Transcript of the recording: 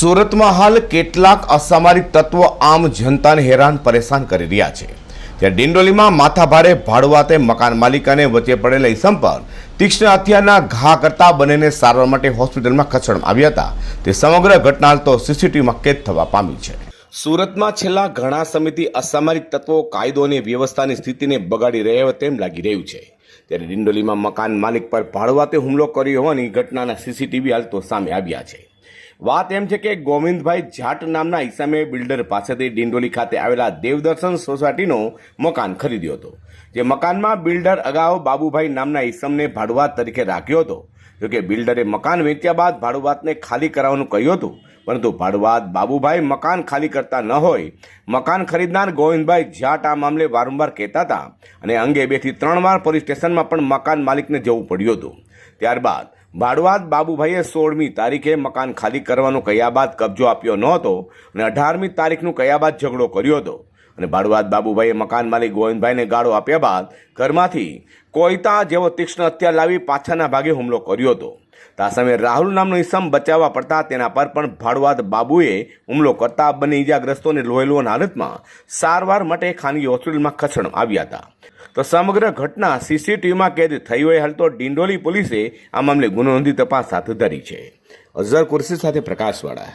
સુરતમાં હાલ કેટલાક અસામરિક તત્વો આમ જનતાને હેરાન પરેશાન કરી રહ્યા છે. ત્યારે ડિંડોલીમાં માથાભારે ભાડવાતે મકાન માલિકાને વચ્ચે પડેલા ઇસમ પર તીક્ષ્ણ હથિયારના ઘા કરતા બંનેને સારવાર માટે હોસ્પિટલમાં ખસેડવામાં આવ્યા હતા. તે સમગ્ર ઘટના હાલ તો સીસીટીવીમાં કેદ થવા પામી છે. સુરતમાં છેલ્લા ઘણા સમયથી અસામરિક તત્વો, કાયદો અને વ્યવસ્થાની સ્થિતિને બગાડી રહ્યા હોય તેમ લાગી રહ્યું છે. ત્યારે ડિંડોલીમાં મકાન માલિક પર ભાડવાતે હુમલો કર્યો હોવાની ઘટનાના સીસીટીવી હાલ તો સામે આવ્યા છે. વાત એમ છે કે ગોવિંદભાઈ જાટ નામના ઇસામે બિલ્ડર પાસેથી ડિંડોલી ખાતે આવેલા દેવદર્શન સોસાયટીનો મકાન ખરીદ્યો હતો, જે મકાનમાં બિલ્ડર અગાઉ બાબુભાઈ નામના ઈસમને ભાડુઆત તરીકે રાખ્યો હતો. જોકે બિલ્ડરે મકાન વેચ્યા બાદ ભાડુઆતને ખાલી કરાવવાનું કહ્યું હતું, પરંતુ ભાડુઆત બાબુભાઈ મકાન ખાલી કરતા ન હોય, મકાન ખરીદનાર ગોવિંદભાઈ જાટ આ મામલે વારંવાર કહેતા હતા અને અંગે બેથી ત્રણ વાર પોલીસ સ્ટેશનમાં પણ મકાન માલિકને જવું પડ્યું હતું. ત્યારબાદ ભાડુઆત બાબુભાઈએ સોળમી તારીખે મકાન ખાલી કરવાનું કહ્યા બાદ કબજો આપ્યો નહોતો અને અઢારમી તારીખનું કહ્યા બાદ ઝઘડો કર્યો હતો? અને ભાડુઆત બાબુભાઈએ મકાન માલિક ગોવિંદભાઈને ગાળો આપ્યા બાદ ઘરમાંથી કોઈતા જેવો તીક્ષ્ણ હત્યા લાવી પાછળના ભાગે હુમલો કર્યો હતો. તા સમયે રાહુલ નામનો ઈસમ બચાવવા પડતા તેના પર પણ ભાડુઆત બાબુએ હુમલો કરતા બંને ઇજાગ્રસ્તોને લોહેલુવન હાલતમાં સારવાર માટે ખાનગી હોસ્પિટલમાં ખસેડવામાં આવ્યા હતા. તો સમગ્ર ઘટના સીસીટીવીમાં કેદ થઈ હોય હાલ તો ડિંડોલી પોલીસે આ મામલે ગુનો નોંધી તપાસ હાથ ધરી છે. અઝર કુર્સી સાથે પ્રકાશવાળા.